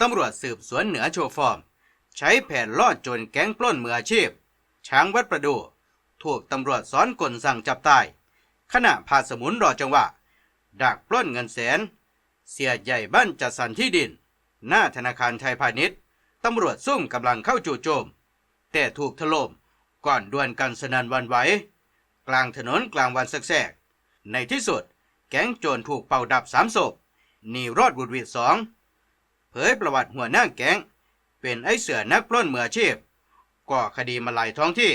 ตำรวจสืบสวนเหนือโชฟอร์ม ใช้แผนล่อจรแก๊งปล้นมืออาชีพ ช้างวัดประดู ถูกตำรวจซ้อนกลสั่งจับตาย ขณะพาสมุนรอจังหวะ ดักปล้นเงินแสน เสียใหญ่บ้านจัดสรรที่ดิน หน้าธนาคารไทยพาณิชย์ตำรวจซุ่มกำลังเข้าจู่โจม แต่ถูกถล่มก่อนดวลกันสนันวันไหวกลางถนนกลางวันแสกในที่สุด แก๊งโจรถูกเป่าดับสามศพหนีรอดบุดหวิดสอง ยประวัติหัวหน้าแก๊ง เป็นไอ้เสือนักปล้นมืออาชีพ ก่อคดีมาหลายท้องที่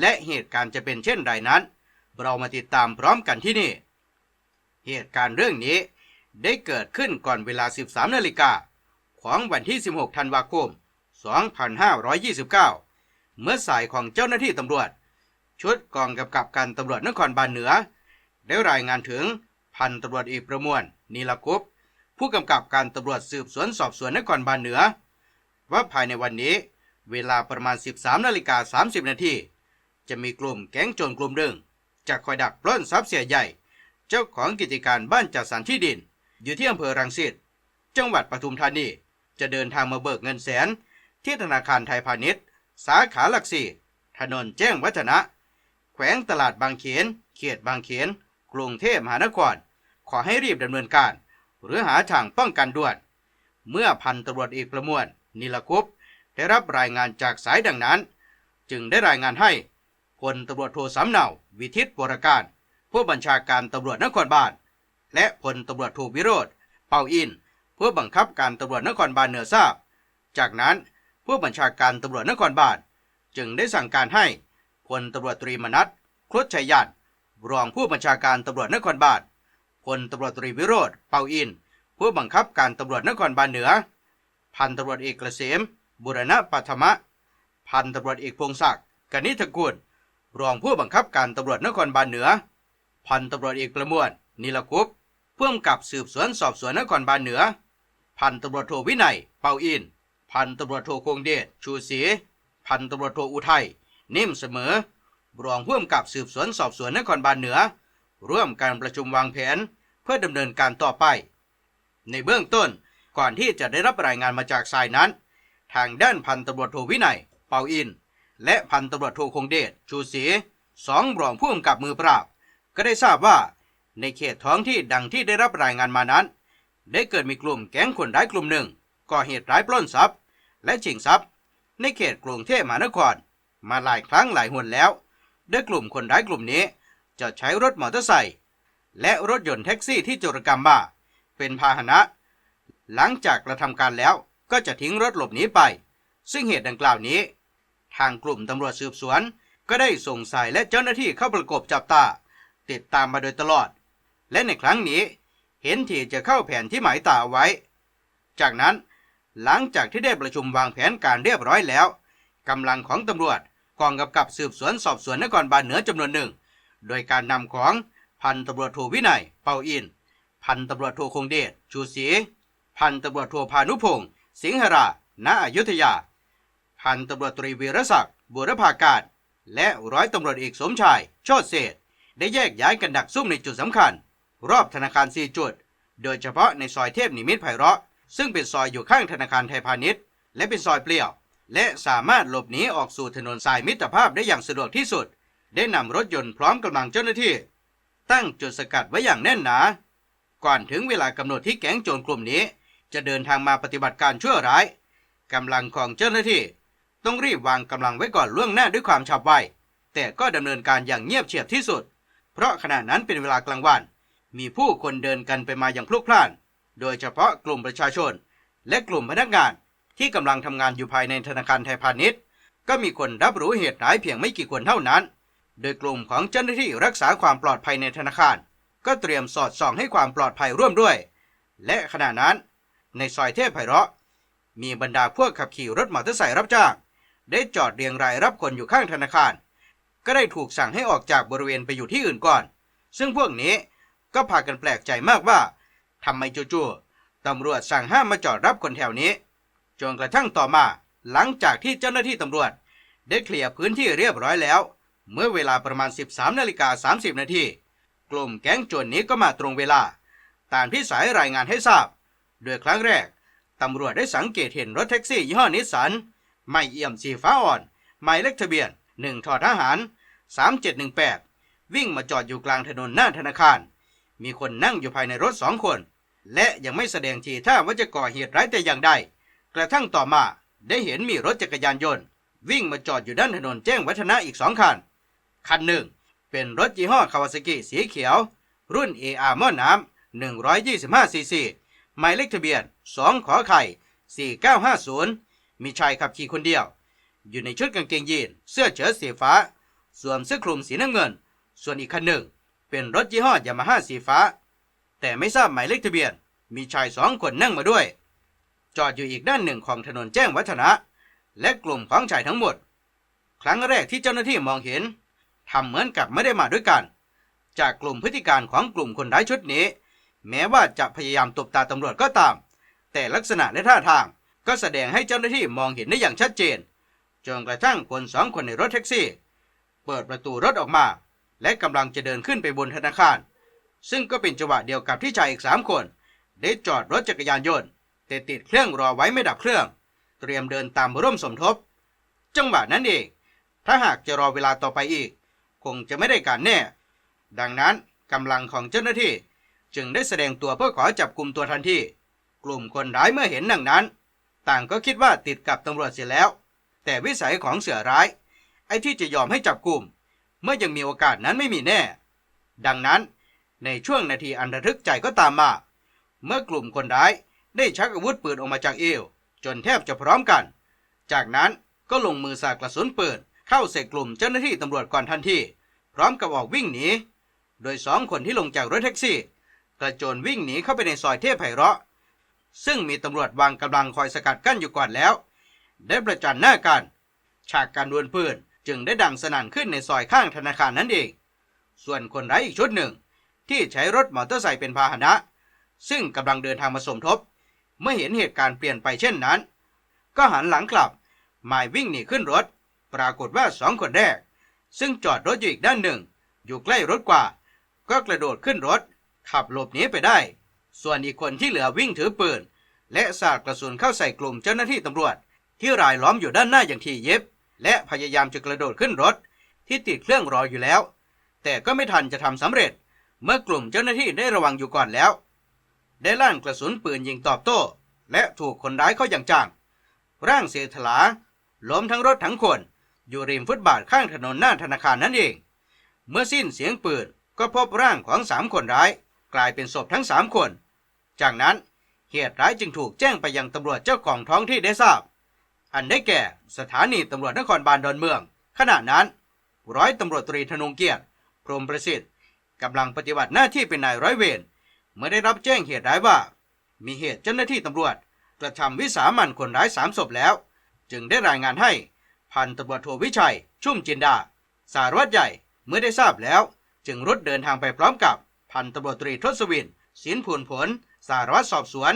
และเหตุการณ์จะเป็นเช่นไรนั้น เรามาติดตามพร้อมกันที่นี่ เหตุการณ์เรื่องนี้ได้เกิดขึ้นก่อนเวลา 13 นาฬิกาของวันที่ 16 ธันวาคม 2529 เมื่อสายของเจ้าหน้าที่ตำรวจ ชุดกองกำกับการตำรวจนครบาลเหนือ ได้รายงานถึงพันตำรวจเอกประมวลนีลกุป ผู้กำกับการตำรวจสืบสวนสอบสวนนครบาลเหนือ ว่าภายในวันนี้เวลาประมาณ 13นาฬิกา30 นาทีจะมีกลุ่มแก๊งโจรกลุ่มหนึ่งจะคอยดักปล้นทรัพย์เสียใหญ่ เจ้าของกิจการบ้านจัดสรรที่ดิน อยู่ที่อำเภอรังสิตจังหวัดปทุมธานีจะเดินทางมาเบิกเงินแสน ที่ธนาคารไทยพาณิชย์ สาขาหลักสี่ถนนแจ้งวัฒนะ แขวงตลาดบางเขนเขตบางเขนกรุงเทพมหานคร ขอให้รีบดำเนินการ หรือหาทางป้องกันด่วน เมื่อพันตำรวจเอกประมวลนิลคุปได้รับรายงานจากสายดังนั้น จึงได้รายงานให้พลตำรวจโทสำเนาวิทิตวรการ ผู้บัญชาการตำรวจนครบาลและพลตำรวจโทวิโรธเป่าอินผู้บังคับการตำรวจนครบาลเหนือทราบ จากนั้นผู้บัญชาการตำรวจนครบาลจึงได้สั่งการให้พลตำรวจตรีมนัสครุฑชัยยันรองผู้บัญชาการตำรวจนครบาล พลตำรวจตรีวิโรธเป่าอิน ผู้บังคับการตำรวจนครบาลเหนือ พันตำรวจเอกเกษมบุรณะปัทมะ พันตำรวจเอกพงศักดิ์กนิษฐกุลรองผู้บังคับการตำรวจนครบาลเหนือ พันตำรวจเอกประมวลนิลกุปพ่วงกับสืบสวนสอบสวนนครบาลเหนือ พันตำรวจโทวินัยเปาอิน พันตำรวจโทคงเดชชูศรีพันตำรวจโทอุทัยนิ่มเสมอรองผู้กำกับสืบสวนสอบสวนนครบาลเหนือ ร่วมการประชุมวางแผน เพื่อดำเนินการต่อไป ในเบื้องต้นก่อนที่จะได้รับรายงานมาจากสายนั้น ทางด้านพันตำรวจโทวินัย เปาอิน และพันตำรวจโทคงเดชชูศรีสองรองผู้กำกับมือปราบ ก็ได้ทราบว่า ในเขตท้องที่ดังที่ได้รับรายงานมานั้น ได้เกิดมีกลุ่มแก๊งคนร้ายกลุ่มหนึ่งก่อเหตุร้ายปล้นทรัพย์ และชิงทรัพย์ ในเขตกรุงเทพมหานคร มาหลายครั้งหลายหนแล้วโดยกลุ่มคนร้ายกลุ่มนี้ จะใช้รถมอเตอร์ไซค์ และรถยนต์แท็กซี่ที่โจรกรรมมาเป็นพาหนะ หลังจากกระทำการแล้วก็จะทิ้งรถหลบหนีไป ซึ่งเหตุดังกล่าวนี้ ทางกลุ่มตำรวจสืบสวน ก็ได้ส่งสายและเจ้าหน้าที่เข้าประกบจับตา ติดตามมาโดยตลอด และในครั้งนี้ เห็นทีจะเข้าแผนที่หมายตาเอาไว้ จากนั้นหลังจากที่ได้ประชุมวางแผนการเรียบร้อยแล้วกำลังของตำรวจกองกำกับสืบสวนสอบสวนนครบาลเหนือจำนวนหนึ่ง โดยการนำของ พันตำรวจโทวินัย เปาอิน พันตำรวจโทคงเดช ชูศรี พันตำรวจโทพานุพงศ์ สิงหรา ณ อยุธยา พันตำรวจตรีวีรศักดิ์ บุรพาการ และร้อยตำรวจเอกสมชาย โชติเศษ ได้แยกย้ายกันดักซุ่มในจุดสำคัญ รอบธนาคาร 4 จุด โดยเฉพาะในซอยเทพนิมิตไพเราะ ซึ่งเป็นซอยอยู่ข้างธนาคารไทยพาณิชย์ และเป็นซอยเปลี่ยว และสามารถหลบหนีออกสู่ถนนสายมิตรภาพได้อย่างสะดวกที่สุด ได้นำรถยนต์พร้อมกำลังเจ้าหน้าที่ ตั้งจุดสกัดไว้อย่างแน่นหนา ก่อนถึงเวลากำหนดที่แก๊งโจรกลุ่มนี้ จะเดินทางมาปฏิบัติการชั่วร้ายกำลังของเจ้าหน้าที่ ต้องรีบวางกำลังไว้ก่อนล่วงหน้าด้วยความฉับไวแต่ก็ดำเนินการอย่างเงียบเชียบที่สุด เพราะขณะนั้นเป็นเวลากลางวัน มีผู้คนเดินกันไปมาอย่างพลุกพล่าน โดยเฉพาะกลุ่มประชาชน และกลุ่มพนักงานที่กำลังทำงานอยู่ภายในธนาคารไทยพาณิชย์ ก็มีคนรับรู้เหตุร้ายเพียงไม่กี่คนเท่านั้น โดยกลุ่มของเจ้าหน้าที่รักษาความปลอดภัยในธนาคาร ก็เตรียมสอดส่องให้ความปลอดภัยร่วมด้วย และขณะนั้น ในซอยเทพไพเราะ มีบรรดาพวกขับขี่รถมอเตอร์ไซค์รับจ้าง ได้จอดเรียงรายรับคนอยู่ข้างธนาคาร ก็ได้ถูกสั่งให้ออกจากบริเวณไปอยู่ที่อื่นก่อน ซึ่งพวกนี้ก็พากันแปลกใจมากว่าทำไมจู่ๆตำรวจสั่งห้ามมาจอดรับคนแถวนี้จนกระทั่งต่อมา หลังจากที่เจ้าหน้าที่ตำรวจ ได้เคลียร์พื้นที่เรียบร้อยแล้ว เมื่อเวลาประมาณ 13นาฬิกา30 นาทีกลุ่มแก๊งโจรนนี้ก็มาตรงเวลา ตามที่สายรายงานให้ทราบ โดยครั้งแรก ตำรวจได้สังเกตเห็นรถแท็กซี่ยี่ห้อนิสสัน ไม่เอี่ยมสีฟ้าอ่อน หมายเลขทะเบียน 1 ทอทหาร 3718 วิ่งมาจอดอยู่กลางถนนหน้าธนาคาร มีคนนั่งอยู่ภายในรถสองคน และยังไม่แสดงทีท่าว่าจะก่อเหตุร้ายแต่อย่างใด กระทั่งต่อมาได้เห็นมีรถจักรยานยนต์ วิ่งมาจอดอยู่ด้านถนนแจ้งวัฒนะอีกสองคัน คันหนึ่ง เป็นรถยี่ห้อคาวาซากิสีเขียว รุ่น AR หม้อน้ำ125ซีซีหมายเลขทะเบียน 2 ขอไข่ 4950 มีชายขับขี่คนเดียว อยู่ในชุดกางเกงยีน เสื้อเชิ้ตสีฟ้า สวมเสื้อคลุมสีน้ำเงิน ส่วนอีกคันหนึ่ง เป็นรถยี่ห้อยามาฮ่าสีฟ้า แต่ไม่ทราบหมายเลขทะเบียน มีชายสองคนนั่งมาด้วย จอดอยู่อีกด้านหนึ่งของถนนแจ้งวัฒนะ และกลุ่มของชายทั้งหมด ครั้งแรกที่เจ้าหน้าที่มองเห็น ทำเหมือนกับไม่ได้มาด้วยกัน จากกลุ่มพฤติการของกลุ่มคนร้ายชุดนี้ แม้ว่าจะพยายามตบตาตำรวจก็ตาม แต่ลักษณะและท่าทางก็แสดงให้เจ้าหน้าที่มองเห็นได้อย่างชัดเจน จนกระทั่งคนสองคนในรถแท็กซี่ เปิดประตูรถออกมา และกำลังจะเดินขึ้นไปบนธนาคาร ซึ่งก็เป็นจังหวะเดียวกับที่ชายอีกสามคน ได้จอดรถจักรยานยนต์ แต่ติดเครื่องรอไว้ไม่ดับเครื่อง เตรียมเดินตามมาร่วมสมทบ จังหวะนั้นเอง ถ้าหากจะรอเวลาต่อไปอีก คงจะไม่ได้การแน่ ดังนั้นกำลังของเจ้าหน้าที่ จึงได้แสดงตัวเพื่อขอจับกลุ่มตัวทันทีกลุ่มคนร้ายเมื่อเห็นดังนั้น ต่างก็คิดว่าติดกับตำรวจเสียแล้ว แต่วิสัยของเสือร้าย ไอ้ที่จะยอมให้จับกลุ่ม เมื่อยังมีโอกาสนั้นไม่มีแน่ ดังนั้นในช่วงนาทีอันระทึกใจก็ตามมา เมื่อกลุ่มคนร้ายได้ชักอาวุธปืนออกมาจากเอว จนแทบจะพร้อมกัน จากนั้นก็ลงมือสาดกระสุนปืน เข้าใส่กลุ่มเจ้าหน้าที่ตำรวจก่อนทันทีพร้อมกับออกวิ่งหนี โดยสองคนที่ลงจากรถแท็กซี่ กระโจนวิ่งหนีเข้าไปในซอยเทพไพเราะ ซึ่งมีตำรวจวางกำลังคอยสกัดกั้นอยู่ก่อนแล้ว ได้ประจันหน้ากัน ฉากการดวลปืนจึงได้ดังสนั่นขึ้นในซอยข้างธนาคารนั่นเอง ส่วนคนร้ายอีกชุดหนึ่ง ที่ใช้รถมอเตอร์ไซค์เป็นพาหนะ ซึ่งกำลังเดินทางมาสมทบ เมื่อเห็นเหตุการณ์เปลี่ยนไปเช่นนั้น ก็หันหลังกลับหมายวิ่งหนีขึ้นรถ ปรากฏว่าสองคนแรก ซึ่งจอดรถอยู่อีกด้านหนึ่ง อยู่ใกล้รถกว่า ก็กระโดดขึ้นรถ ขับหลบหนีไปได้ ส่วนอีกคนที่เหลือวิ่งถือปืน และสาดกระสุนเข้าใส่กลุ่มเจ้าหน้าที่ตำรวจ ที่รายล้อมอยู่ด้านหน้าอย่างที่เย็บ และพยายามจะกระโดดขึ้นรถ ที่ติดเครื่องรออยู่แล้ว แต่ก็ไม่ทันจะทำสำเร็จ เมื่อกลุ่มเจ้าหน้าที่ได้ระวังอยู่ก่อนแล้ว ได้ลั่นกระสุนปืนยิงตอบโต้ และถูกคนร้ายเข้าอย่างจังร่างเสียถลาล้มทั้งรถทั้งคน อยู่ริมฟุตบาทข้างถนนหน้าธนาคารนั่นเอง เมื่อสิ้นเสียงปืนก็พบร่างของสามคนร้าย กลายเป็นศพทั้งสามคน จากนั้นเหตุร้ายจึงถูกแจ้งไปยังตำรวจเจ้าของท้องที่ได้ทราบ อันได้แก่สถานีตำรวจนครบาลดอนเมือง ขณะนั้น ร้อยตำรวจตรีธนงเกียรติพรหมประสิทธิ์กำลังปฏิบัติหน้าที่เป็นนายร้อยเวรเมื่อได้รับแจ้งเหตุร้ายว่า มีเหตุเจ้าหน้าที่ตำรวจกระทำวิสามันคนร้ายสามศพแล้ว จึงได้รายงานให้ พันตำรวจโทวิชัย ชุ่มจินดา สารวัตรใหญ่เมื่อได้ทราบแล้ว จึงรุดเดินทางไปพร้อมกับ พันตำรวจตรีทศวินศินพูนผล สารวัตรสอบสวน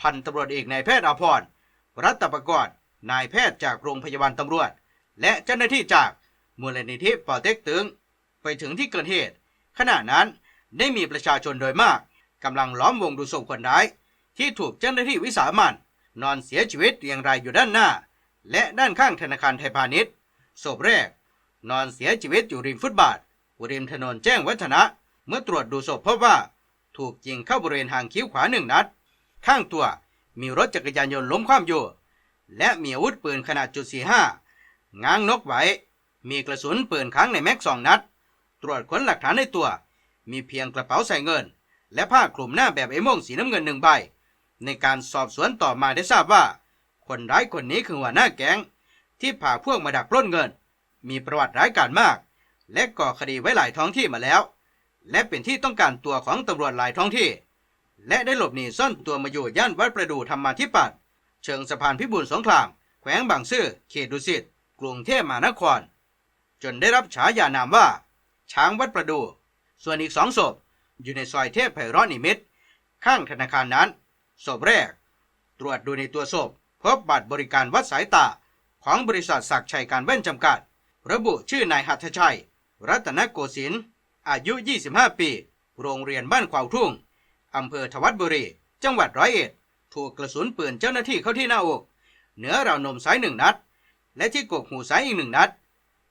พันตำรวจเอกนายแพทย์อภรรัตประกอบนายแพทย์จากโรงพยาบาลตำรวจ และเจ้าหน้าที่จากมูลนิธิปอเต็กตึง ไปถึงที่เกิดเหตุ ขณะนั้นได้มีประชาชนโดยมากกำลังล้อมวงดูศพคนร้าย ที่ถูกเจ้าหน้าที่วิสามันนอนเสียชีวิตเรียงรายอยู่ด้านหน้า และด้านข้างธนาคารไทยพาณิชย์ศพแรก นอนเสียชีวิตอยู่ริมฟุตบาทริมถนนแจ้งวัฒนะ เมื่อตรวจดูศพพบว่า ถูกยิงเข้าบริเวณหางคิ้วขวาหนึ่งนัด ข้างตัวมีรถจักรยานยนต์ล้มคว่ำอยู่ และมีอาวุธปืนขนาดจุดสี่ห้าง้างนกไว้ มีกระสุนปืนค้างในแม็กสองนัด ตรวจค้นหลักฐานในตัว มีเพียงกระเป๋าใส่เงิน และผ้าคลุมหน้าแบบไอ้โม่งสีน้ำเงินหนึ่งใบ ในการสอบสวนต่อมาได้ทราบว่า คนร้ายคนนี้คือหัวหน้าแก๊งที่พาพวกมาดักปล้นเงิน มีประวัติร้ายกาจมาก และก่อคดีไว้หลายท้องที่มาแล้ว และเป็นที่ต้องการตัวของตำรวจหลายท้องที่ และได้หลบหนีซ่อนตัวมาอยู่ย่านวัดประดูธรรมาธิปัตย์เชิงสะพานพิบูลสงคราม แขวงบางซื่อเขตดุสิตกรุงเทพมหานคร จนได้รับฉายานามว่า ช้างวัดประดู ส่วนอีกสองศพอยู่ในซอยเทพไพราะนิมิตรข้างธนาคารนั้นศพแรก ตรวจดูในตัวศพ พบบัตรบริการวัดสายตา ของบริษัทศักชัยการแว่นจำกัด ระบุชื่อนายหัตถชัย รัตนโกสินทร์อายุ 25 ปี โรงเรียนบ้านขวาวทุ่ง อำเภอทวัดบุรี จังหวัดร้อยเอ็ดถถูกกระสุนปืนเจ้าหน้าที่เข้าที่หน้าอก เหนือราวนมซ้ายหนึ่งนัด และที่กกหูซ้ายอีกหนึ่งนัด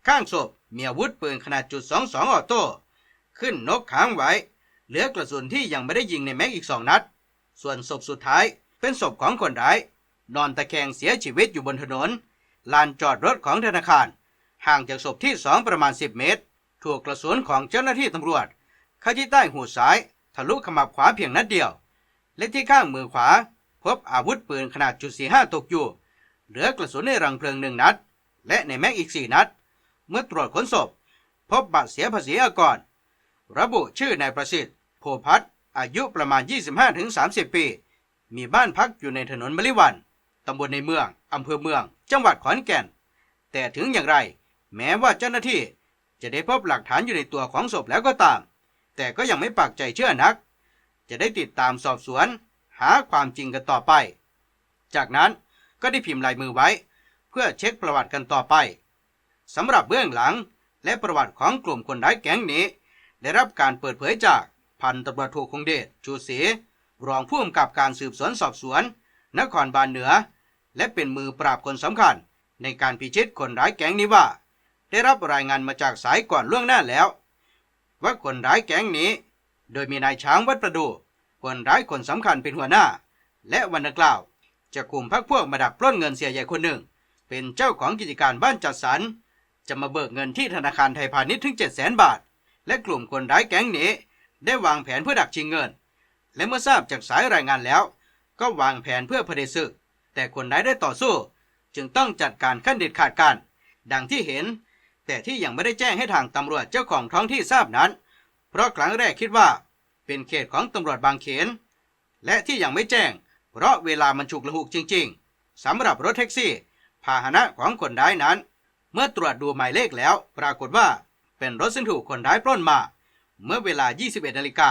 ข้างศพมีอาวุธปืนขนาดจุดสองสองออโต้ ขึ้นนกค้างไว้ เหลือกระสุนที่ยังไม่ได้ยิงในแม็กอีกสองนัด ส่วนศพสุดท้ายเป็นศพของคนร้าย นอนตะแคงเสียชีวิตอยู่บนถนน ลานจอดรถของธนาคาร ห่างจากศพที่สองประมาณ 10 เมตร ถูกกระสุนของเจ้าหน้าที่ตำรวจเข้าที่ใต้หูซ้าย ทะลุขมับขวาเพียงนัดเดียว และที่ข้างมือขวา พบอาวุธปืนขนาดจุด45ตกอยู่ เหลือกระสุนในรังเพลิงหนึ่งนัด และในแม็กอีก4นัด เมื่อตรวจค้นศพ พบบัตรเสียภาษีอากร ระบุชื่อนายประสิทธิ์โพพัฒอายุประมาณ 25-30 ปี มีบ้านพักอยู่ในถนนมลิวัน ตำบลในเมือง อำเภอเมือง จังหวัดขอนแก่น แต่ถึงอย่างไร แม้ว่าเจ้าหน้าที่จะได้พบหลักฐานอยู่ในตัวของศพแล้วก็ตาม แต่ก็ยังไม่ปักใจเชื่อนัก จะได้ติดตามสอบสวน หาความจริงกันต่อไป จากนั้นก็ได้พิมพ์ลายมือไว้ เพื่อเช็คประวัติกันต่อไปสำหรับเบื้องหลังและประวัติของกลุ่มคนร้ายแก๊งนี้ ได้รับการเปิดเผยจากพันตำรวจโทคงเดช ชูศรีรองผู้กำกับการสืบสวนสอบสวน นครบาลเหนือ และเป็นมือปราบคนสำคัญ ในการพิชิตคนร้ายแก๊งนี้ว่า ได้รับรายงานมาจากสายก่อนล่วงหน้าแล้ว ว่าคนร้ายแก๊งนี้ โดยมีนายช้างวัดประดูคนร้ายคนสำคัญเป็นหัวหน้า และวันดังกล่าว จะกลุ่มพักพวกมาดักปล้นเงินเสียใหญ่คนหนึ่ง เป็นเจ้าของกิจการบ้านจัดสรรจะมาเบิกเงินที่ธนาคารไทยพาณิชย์ถึง 7 0 0 0 0 0 บาท และกลุ่มคนร้ายแก๊งนี้ ได้วางแผนเพื่อดักชิงเงิน และเมื่อทราบจากสายรายงานแล้ว ก็วางแผนเพื่อเผด็จศึก แต่คนร้ายได้ต่อสู้ จึงต้องจัดการขั้นเด็ดขาดกันดังที่เห็น แต่ที่ยังไม่ได้แจ้งให้ทางตำรวจเจ้าของท้องที่ทราบนั้น เพราะครั้งแรกคิดว่า เป็นเขตของตำรวจบางเขน และที่ยังไม่แจ้ง เพราะเวลามันฉุกละหุกจริง ๆสำหรับรถแท็กซี่ พาหนะของคนร้ายนั้น เมื่อตรวจดูหมายเลขแล้ว ปรากฏว่า เป็นรถซึ่งถูกคนร้ายปล้นมา เมื่อเวลา 21นาฬิกา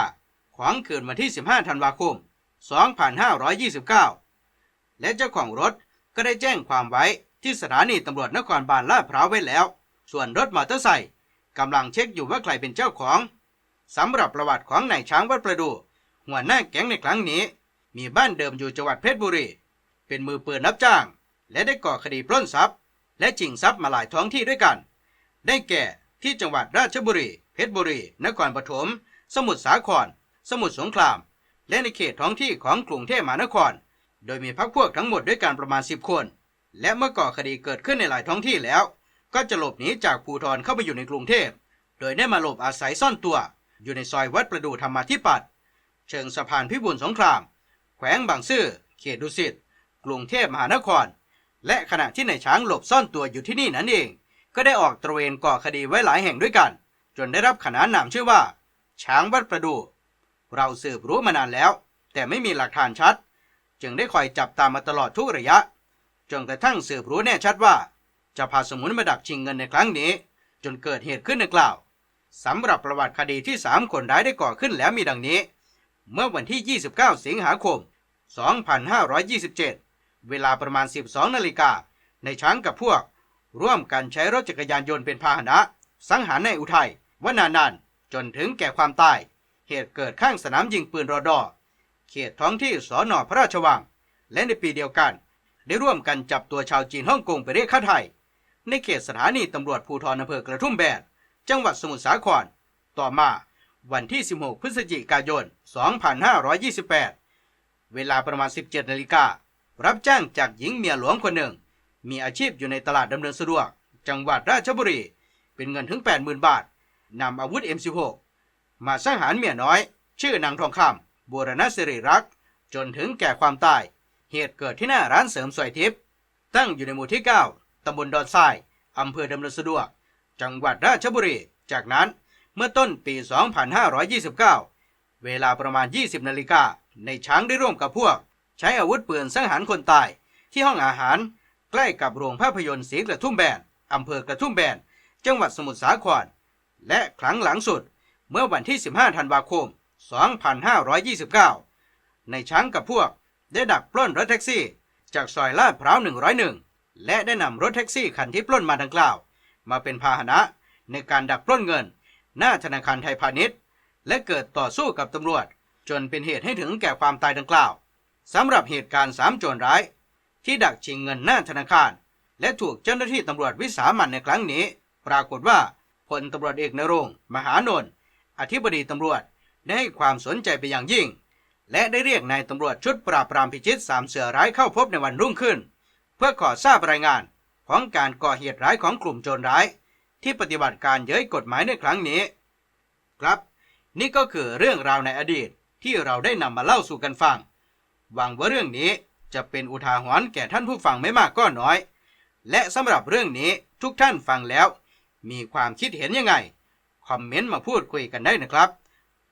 ของคืนวันที่ 15 ธันวาคม 2529 และเจ้าของรถก็ได้แจ้งความไว้ที่สถานีตำรวจนครบาลลาดพร้าวไว้แล้ว ส่วนรถมอเตอร์ไซค์กำลังเช็คอยู่ว่าใครเป็นเจ้าของสำหรับประวัติของนายช้างวัดประดู หัวหน้าแก๊งในครั้งนี้ มีบ้านเดิมอยู่จังหวัดเพชรบุรี เป็นมือปืนรับจ้าง และได้ก่อคดีปล้นทรัพย์ และชิงทรัพย์มาหลายท้องที่ด้วยกัน ได้แก่ที่จังหวัดราชบุรี เพชรบุรี นครปฐม สมุทรสาคร สมุทรสงคราม และในเขตท้องที่ของกรุงเทพมหานคร โดยมีพักพวกทั้งหมดด้วยกันประมาณ 10 คน และเมื่อก่อคดีเกิดขึ้นในหลายท้องที่แล้ว ก็จะหลบหนีจากภูทรเข้าไปอยู่ในกรุงเทพ โดยได้มาหลบอาศัยซ่อนตัว อยู่ในซอยวัดประดูธรรมาธิปัตย์เชิงสะพานพิบูลสงคราม แขวงบางซื่อ เขตดุสิต กรุงเทพมหานคร และขณะที่นายช้างหลบซ่อนตัวอยู่ที่นี่นั่นเอง ก็ได้ออกตระเวนก่อคดีไว้หลายแห่งด้วยกัน จนได้รับขนานนามชื่อว่า ช้างวัดประดู เราสืบรู้มานานแล้ว แต่ไม่มีหลักฐานชัด จึงได้คอยจับตามมาตลอดทุกระยะ จนกระทั่งสืบรู้แน่ชัดว่า จะพาสมุนมาดักชิงเงินในครั้งนี้ จนเกิดเหตุขึ้นดังกล่าวสำหรับประวัติคดีที่สามคนร้ายได้ก่อขึ้นแล้วมีดังนี้ เมื่อวันที่ 29 สิงหาคม 2527 เวลาประมาณ 12 นาฬิกา ในช้างกับพวก ร่วมกันใช้รถจักรยานยนต์เป็นพาหนะ สังหารในายอุทัยวนานานจนถึงแก่ความตาย เหตุเกิดข้างสนามยิงปืนรอดอ เขตท้องที่สอนอพระราชวัง และในปีเดียวกัน ได้ร่วมกันจับตัวชาวจีนฮ่องกงไปเรียกค่าไทย ในเขตสถานีตำรวจภูธรอำเภอกระทุ่มแบนจังหวัดสมุทรสาคร ต่อมาวันที่ 16 พฤศจิกายน 2528 เวลาประมาณ 17 นาฬิการับจ้างจากหญิงเมียหลวงคนหนึ่ง มีอาชีพอยู่ในตลาดดำเนินสะดวก จังหวัดราชบุรี เป็นเงินถึง 80,000 บาทนำอาวุธ M16 มาสังหารเมียน้อย ชื่อนางทองคำ บูรณสิริรักษ์ จนถึงแก่ความตาย เหตุเกิดที่หน้าร้านเสริมสวยทิพย์ ตั้งอยู่ในหมู่ที่ 9 ตำบลดอนทราย อำเภอดำเนินสะดวก จังหวัดราชบุรี จากนั้นเมื่อต้นปี 2529 เวลาประมาณ 20 นาฬิกา ในช้างได้ร่วมกับพวก ใช้อาวุธปืนสังหารคนตาย ที่ห้องอาหาร ใกล้กับโรงภาพยนตร์สีกระทุ่มแบน อำเภอกระทุ่มแบน จังหวัดสมุทรสาคร และครั้งหลังสุด เมื่อวันที่ 15 ธันวาคม 2529 ในช้างกับพวกได้ดักปล้นรถแท็กซี่ จากซอยลาดพร้าว 101 และได้นำรถแท็กซี่คันที่ปล้นมาดังกล่าว มาเป็นพาหนะในการดักปล้นเงิน หน้าธนาคารไทยพาณิชย์ และเกิดต่อสู้กับตำรวจ จนเป็นเหตุให้ถึงแก่ความตายดังกล่าวสำหรับเหตุการณ์สามโจรร้าย ที่ดักชิงเงินหน้าธนาคาร และถูกเจ้าหน้าที่ตำรวจวิสามันในครั้งนี้ ปรากฏว่าพลตำรวจเอกนรงมหานนท์อธิบดีตำรวจ ได้ให้ความสนใจไปอย่างยิ่ง และได้เรียกนายตำรวจชุดปราบปรามพิชิตสามเสือร้ายเข้าพบในวันรุ่งขึ้น เพื่อขอทราบรายงานของการก่อเหตุร้ายของกลุ่มโจรร้าย ที่ปฏิบัติการเย้ยกฎหมายในครั้งนี้ ครับ นี่ก็คือเรื่องราวในอดีตที่เราได้นำมาเล่าสู่กันฟังหวังว่าเรื่องนี้จะเป็นอุทาหรณ์แก่ท่านผู้ฟังไม่มากก็น้อย และสำหรับเรื่องนี้ทุกท่านฟังแล้ว มีความคิดเห็นยังไง คอมเมนต์มาพูดคุยกันได้นะครับ